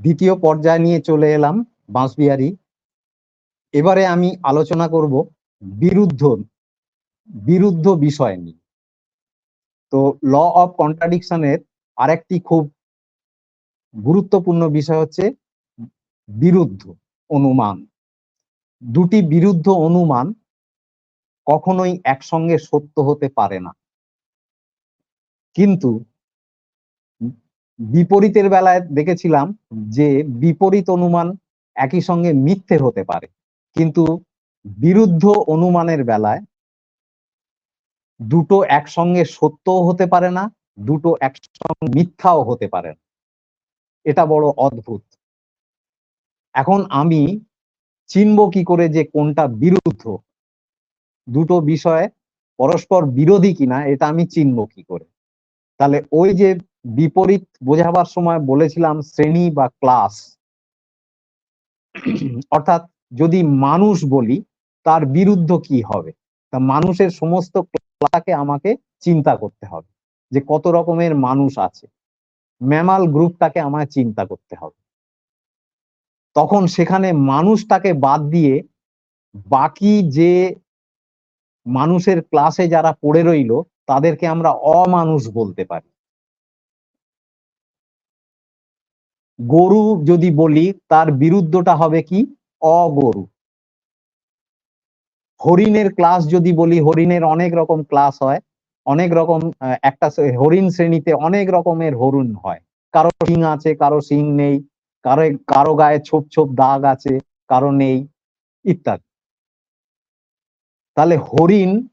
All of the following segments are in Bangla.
দ্বিতীয় পর্যায় নিয়ে চলে এলাম বাঁশবিহারি। এবারে আমি আলোচনা করব বিরুদ্ধ বিরুদ্ধ বিষয় নিয়ে। তো ল অফ কন্ট্রাডিকশনের আরেকটি খুব গুরুত্বপূর্ণ বিষয় হচ্ছে বিরুদ্ধ অনুমান। দুটি বিরুদ্ধ অনুমান কখনোই একসঙ্গে সত্য হতে পারে না। কিন্তু বিপরীতের বেলায় দেখেছিলাম যে বিপরীত অনুমান একই সঙ্গে মিথ্যে হতে পারে। কিন্তু বিরুদ্ধ অনুমানের বেলায় দুটো একসঙ্গে সত্যও হতে পারে না, দুটো একসঙ্গে মিথ্যাও হতে পারে না। এটা বড় অদ্ভুত। এখন আমি চিনব কি করে যে কোনটা বিরুদ্ধ? দুটো বিষয়ে পরস্পর বিরোধী কিনা, এটা আমি চিনব কি করে? তাহলে ওই যে বিপরীত বোঝাবার সময় বলেছিলাম শ্রেণি বা ক্লাস অর্থাৎ যদি মানুষ বলি, তার বিরুদ্ধ কি হবে? তা মানুষের সমস্ত ক্লাসকে আমাকে চিন্তা করতে হবে, যে কত রকমের মানুষ আছে। ম্যামাল গ্রুপটাকে আমায় চিন্তা করতে হবে। তখন সেখানে মানুষটাকে বাদ দিয়ে বাকি যে মানুষের ক্লাসে যারা পড়ে রইল, তাদেরকে আমরা অমানুষ বলতে পারি। গরু যদি বলি, তার বিরুদ্ধটা হবে কি? অগরু। হরিণের ক্লাস যদি বলি, হরিণের অনেক রকম ক্লাস হয়। অনেক রকম একটা হরিণ শ্রেণীতে অনেক রকমের হরিণ হয়। কারও শিং আছে, কারও শিং নেই। কারও কারও গায়ে ছোপ ছোপ দাগ আছে, কারও নেই, ইত্যাদি। তাহলে হরিণ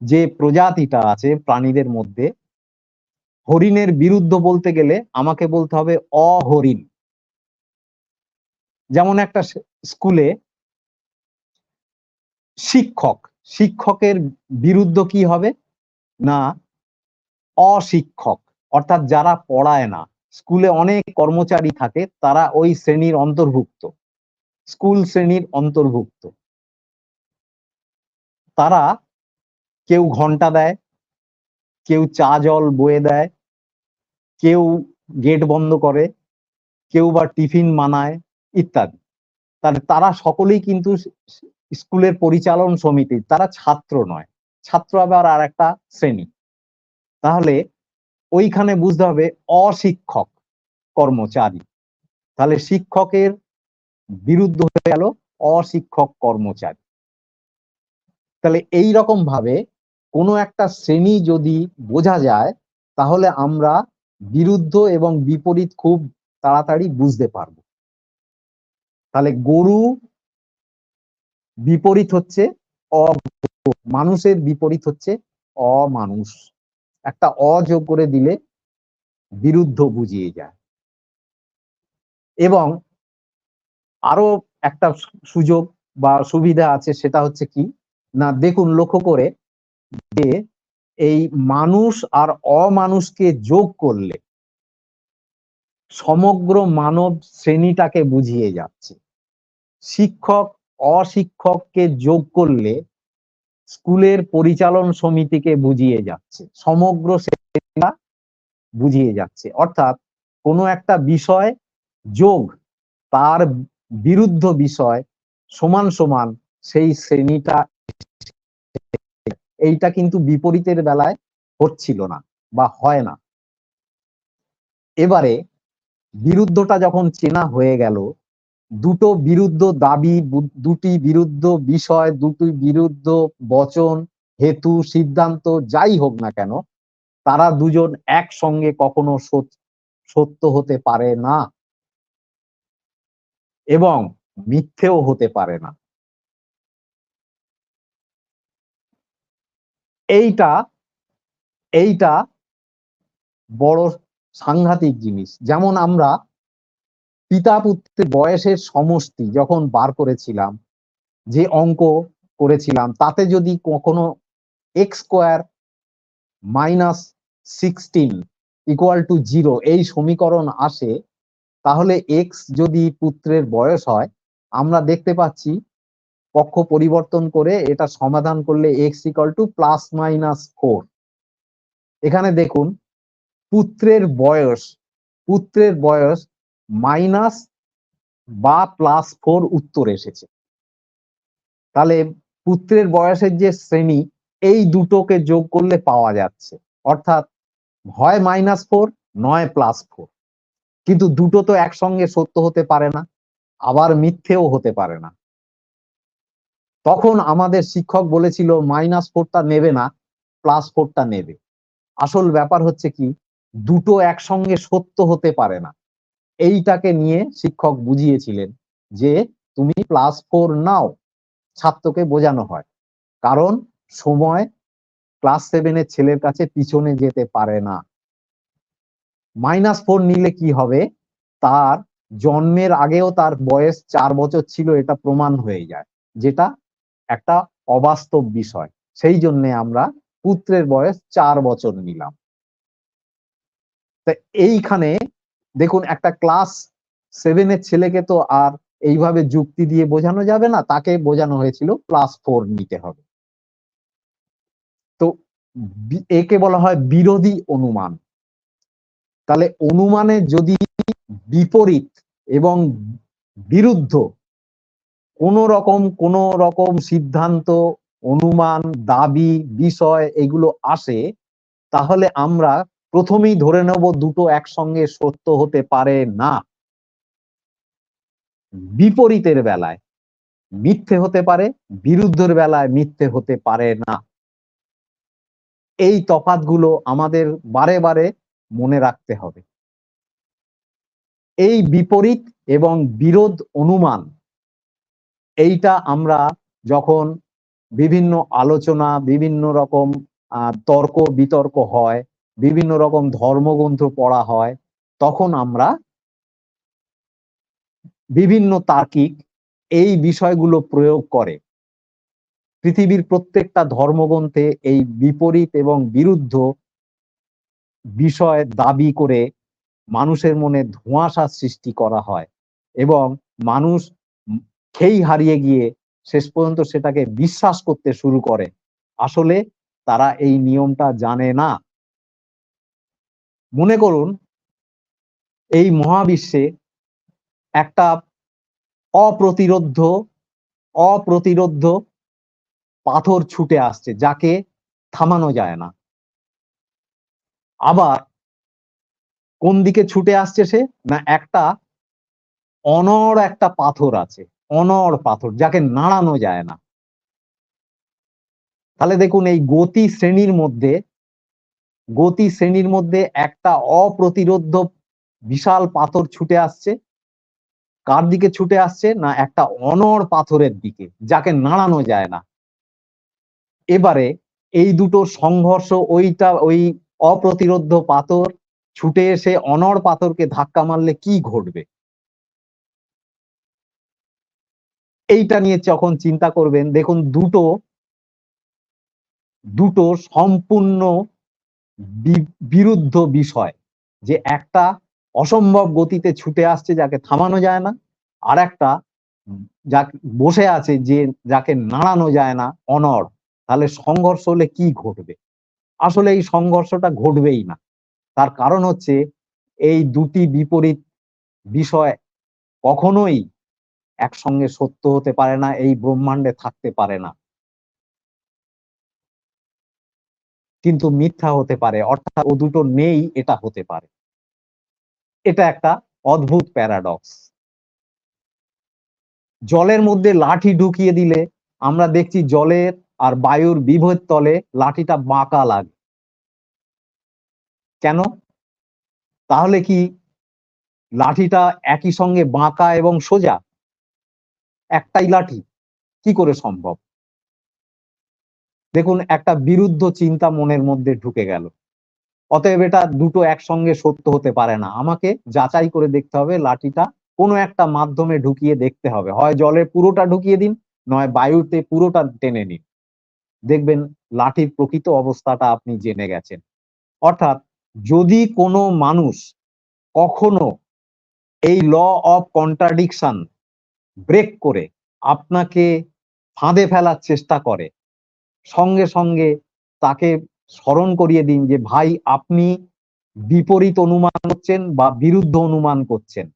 যে প্রজাতিটা আছে, প্রাণীদের মধ্যে হরিণের বিরুদ্ধ বলতে গেলে আমাকে বলতে হবে অহরিণ। যেমন একটা স্কুলে শিক্ষক, শিক্ষকের বিরুদ্ধ কি হবে? না, অশিক্ষক। অর্থাৎ যারা পড়ায় না, স্কুলে অনেক কর্মচারী থাকে, তারা ওই শ্রেণির অন্তর্ভুক্ত। স্কুল শ্রেণির অন্তর্ভুক্ত। তারা কেউ ঘণ্টা দেয়, কেউ চা জল বয়ে দেয় কেউ গেট বন্ধ করে, কেউ বা টিফিন মানায়, ইত্যাদি। তাহলে তারা সকলেই কিন্তু স্কুলের পরিচালন সমিতি, তারা ছাত্র নয়। ছাত্র আবার আর একটা শ্রেণি। তাহলে ওইখানে বুঝতে হবে অশিক্ষক কর্মচারী। তাহলে শিক্ষকের বিরুদ্ধ হয়ে গেল অশিক্ষক কর্মচারী। তাহলে এই রকম ভাবে কোনো একটা শ্রেণি যদি বোঝা যায়, তাহলে আমরা বিরুদ্ধ এবং বিপরীত খুব তাড়াতাড়ি বুঝতে পারব। তাহলে গরু বিপরীত হচ্ছে অ, মানুষের বিপরীত হচ্ছে অমানুষ। একটা অযোগ করে দিলে বিরুদ্ধ বুঝিয়ে যায়। এবং আরও একটা সুযোগ বা সুবিধা আছে সেটা হচ্ছে কি, না দেখুন লক্ষ্য করে যে এই মানুষ আর অমানুষকে যোগ করলে সমগ্র মানব শ্রেণীটাকে বুঝিয়ে যাচ্ছে। শিক্ষক, অশিক্ষককে যোগ করলে স্কুলের পরিচালন সমিতিকে বুঝিয়ে যাচ্ছে, সমগ্র শ্রেণীটা বুঝিয়ে যাচ্ছে। অর্থাৎ কোনো একটা বিষয় যোগ, তার বিরুদ্ধ বিষয় সমান সমান সেই শ্রেণীটা এইটা কিন্তু বিপরীতের বেলায় হচ্ছিল না বা হয় না। এবারে বিরুদ্ধটা যখন চেনা হয়ে গেল, দুটো বিরুদ্ধ দাবি দুটি বিরুদ্ধ বিষয়, দুটি বিরুদ্ধ বচন, হেতু, সিদ্ধান্ত, যাই হোক না কেন, তারা দুজন একসঙ্গে কখনো সত্য হতে পারে না এবং মিথ্যেও হতে পারে না। এইটা এইটা বড় সাংঘাতিক জিনিস। যেমন আমরা পিতা পুত্রের বয়সের সমষ্টি যখন বার করেছিলাম, যে অঙ্ক করেছিলাম, তাতে যদি কখনো x square minus sixteen equal to zero এই সমীকরণ আসে, তাহলে এক্স যদি পুত্রের বয়স হয়, আমরা দেখতে পাচ্ছি পক্ষ পরিবর্তন করে এটা সমাধান করলে x equal to plus minus four এখানে দেখুন, পুত্রের বয়স পুত্রের বয়স মাইনাস বা প্লাস ফোর উত্তর এসেছে। তাহলে পুত্রের বয়সের যে শ্রেণি, এই দুটোকে যোগ করলে পাওয়া যাচ্ছে। অর্থাৎ হয় মাইনাস ফোর নয় প্লাস ফোর কিন্তু দুটো তো একসঙ্গে সত্য হতে পারে না, আবার মিথ্যেও হতে পারে না। তখন আমাদের শিক্ষক বলেছিল মাইনাস ফোরটা নেবে না প্লাস ফোরটা নেবে। আসল ব্যাপার হচ্ছে কি, দুটো একসঙ্গে সত্য হতে পারে না। এইটাকে নিয়ে শিক্ষক বুঝিয়েছিলেন যে, তুমি প্লাস ফোর নাও, ছাত্রকে বোঝানো হয়। কারণ সময় ক্লাস সেভেনের ছেলের কাছে পিছনে যেতে পারে না। মাইনাস ফোর নিলে কি হবে? তার জন্মের আগেও তার বয়স চার বছর ছিল, এটা প্রমাণ হয়ে যায়। যেটা একটা অবাস্তব বিষয়। সেই জন্য আমরা পুত্রের বয়স চার বছর নিলাম। তা এইখানে দেখুন, একটা ক্লাস সেভেনের ছেলেকে তো আর এইভাবে যুক্তি দিয়ে বোঝানো যাবে না, তাকে বোঝানো হয়েছিল প্লাস ফোর নিতে হবে। তো একে বলা হয় বিরোধী অনুমান। তাহলে অনুমানে যদি বিপরীত এবং বিরুদ্ধ কোন রকম কোন রকম সিদ্ধান্ত, অনুমান, দাবি, বিষয় এগুলো আসে, তাহলে আমরা প্রথমেই ধরে নেব দুটো একসঙ্গে সত্য হতে পারে না। বিপরীতের বেলায় মিথ্যে হতে পারে, বিরুদ্ধের বেলায় মিথ্যে হতে পারে না। এই তফাতগুলো আমাদের বারে বারে মনে রাখতে হবে। এই বিপরীত এবং বিরোধ অনুমান এইটা আমরা যখন বিভিন্ন আলোচনা, বিভিন্ন রকম তর্ক বিতর্ক হয়, বিভিন্ন রকম ধর্মগ্রন্থ পড়া হয়, তখন আমরা বিভিন্ন তার্কিক এই বিষয়গুলো প্রয়োগ করে পৃথিবীর প্রত্যেকটা ধর্মগ্রন্থে এই বিপরীত এবং বিরুদ্ধ বিষয় দাবি করে মানুষের মনে ধোঁয়াশা সৃষ্টি করা হয় এবং মানুষ খেই হারিয়ে গিয়ে শেষ পর্যন্ত সেটাকে বিশ্বাস করতে শুরু করে। আসলে তারা এই নিয়মটা জানে না। মনে করুন, এই মহাবিশ্বে একটা অপ্রতিরোধ্য অপ্রতিরোধ পাথর ছুটে আসছে যাকে থামানো যায় না। আবার কোন দিকে ছুটে আসছে সে? না, একটা অনড় একটা পাথর আছে। অনড় পাথর, যাকে নাড়ানো যায় না। তাহলে দেখুন, এই গতি শ্রেণির মধ্যে, গতি শ্রেণির মধ্যে একটা অপ্রতিরোধ্য বিশাল পাথর ছুটে আসছে। কার দিকে ছুটে আসছে না একটা অনড় পাথরের দিকে, যাকে নাড়ানো যায় না। এবারে এই দুটো সংঘর্ষ, ওইটা, ওই অপ্রতিরোধ্য পাথর ছুটে এসে অনড় পাথরকে ধাক্কা মারলে কি ঘটবে? এইটা নিয়ে যখন চিন্তা করবেন, দেখুন দুটো দুটো সম্পূর্ণ বিরুদ্ধ বিষয়। যে একটা অসম্ভব গতিতে ছুটে আসছে যাকে থামানো যায় না, আর একটা যা বসে আছে যে যাকে নাড়ানো যায় না, অনড়। তাহলে সংঘর্ষ হলে কি ঘটবে? আসলে এই সংঘর্ষটা ঘটবেই না। তার কারণ হচ্ছে, এই দুটি বিপরীত বিষয় কখনোই একসঙ্গে সত্য হতে পারে না, এই ব্রহ্মাণ্ডে থাকতে পারে না। কিন্তু মিথ্যা হতে পারে, অর্থাৎ ও দুটো নেই, এটা হতে পারে। এটা একটা অদ্ভুত প্যারাডক্স জলের মধ্যে লাঠি ঢুকিয়ে দিলে আমরা দেখছি জলের আর বায়ুর বিভেদ তলে লাঠিটা বাঁকা লাগে। কেন? তাহলে কি লাঠিটা একই সঙ্গে বাঁকা এবং সোজা? একটাই লাঠি কি করে সম্ভব? দেখুন, একটা বিরুদ্ধ চিন্তা মনের মধ্যে ঢুকে গেল। অতএব এটা দুটো একসঙ্গে সত্য হতে পারে না। আমাকে যাচাই করে দেখতে হবে, লাঠিটা কোনো একটা মাধ্যমে ঢুকিয়ে দেখতে হবে। হয় জলে পুরোটা ঢুকিয়ে দিন, নয় বায়ুতে পুরোটা টেনে নিন। দেখবেন, লাঠির প্রকৃত অবস্থাটা আপনি জেনে গেছেন। অর্থাৎ, যদি কোনো মানুষ কখনো এই ল অফ কন্ট্রাডিকশন ব্রেক করে আপনাকে ফাঁদে ফেলার চেষ্টা করে। সঙ্গে সঙ্গে তাকে স্মরণ করিয়ে দিন যে, ভাই, আপনি বিপরীত অনুমান করছেন বা বিরুদ্ধ অনুমান করছেন।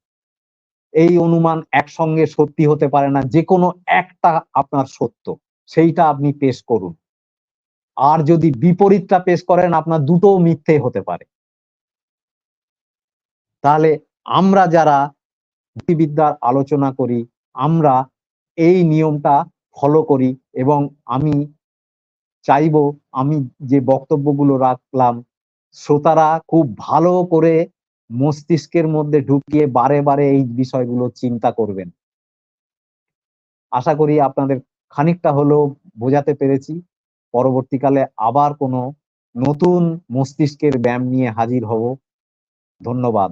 এই অনুমান একসঙ্গে সত্যি হতে পারে না যে কোনো একটা আপনার সত্য, সেইটা আপনি পেশ করুন। আর যদি বিপরীতটা পেশ করেন, আপনার দুটো মিথ্যে হতে পারে। তাহলে আমরা যারা যুক্তিবিদ্যার আলোচনা করি আমরা এই নিয়মটা ফলো করি এবং আমি চাইব, আমি যে বক্তব্যগুলো রাখলাম, শ্রোতারা খুব ভালো করে মস্তিষ্কের মধ্যে ঢুকিয়ে বারে বারে এই বিষয়গুলো চিন্তা করবেন। আশা করি আপনাদের খানিকটা হলেও বোঝাতে পেরেছি। পরবর্তীকালে আবার কোনো নতুন মস্তিষ্কের ব্যায়াম নিয়ে হাজির হব। ধন্যবাদ।